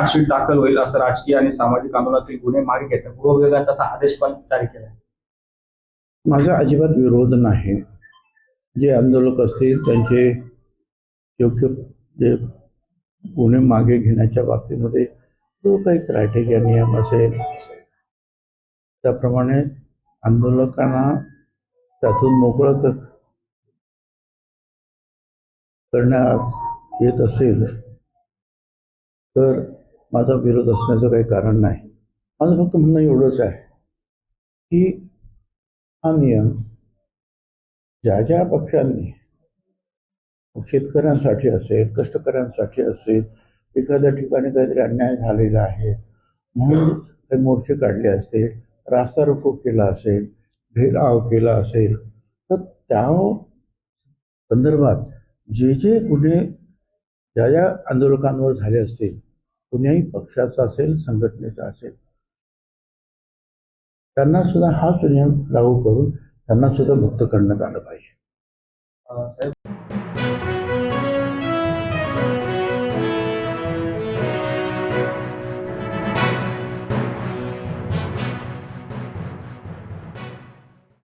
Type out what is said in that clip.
Chargesheet दाखल होईल असं राजकीय आणि सामाजिक आंदोलनातील गुन्हे मागे घेतात पूर्व विभागाने तसा आदेश पण जारी केला माझा अजिबात विरोध नाही. जे आंदोलक असतील त्यांचे योग्य जे गुन्हे मागे घेण्याच्या बाबतीमध्ये जो काही क्रायटेरिया नियम असेल. त्याप्रमाणे आंदोलकांना त्यातून मोकळं करण्यास करण्यात येत असेल तर माझा विरोध असण्याचं काही कारण नाही. माझं फक्त म्हणणं एवढंच आहे की हा नियम ज्या ज्या पक्षांनी शेतकऱ्यांसाठी असेल कष्टकऱ्यांसाठी असेल एखाद्या ठिकाणी काहीतरी अन्याय झालेला आहे म्हणून काही मोर्चे काढले असतील रास्ता रोको केला असेल घेराव केला असेल तर त्या संदर्भात जे जे गुन्हे ज्या ज्या आंदोलकांवर झाले असतील कुण्याही पक्षाचा असेल संघटनेचा असेल. त्यांना सुद्धा हाच नियम लागू करून त्यांना सुद्धा मुक्त करण्यात आलं पाहिजे. साहेब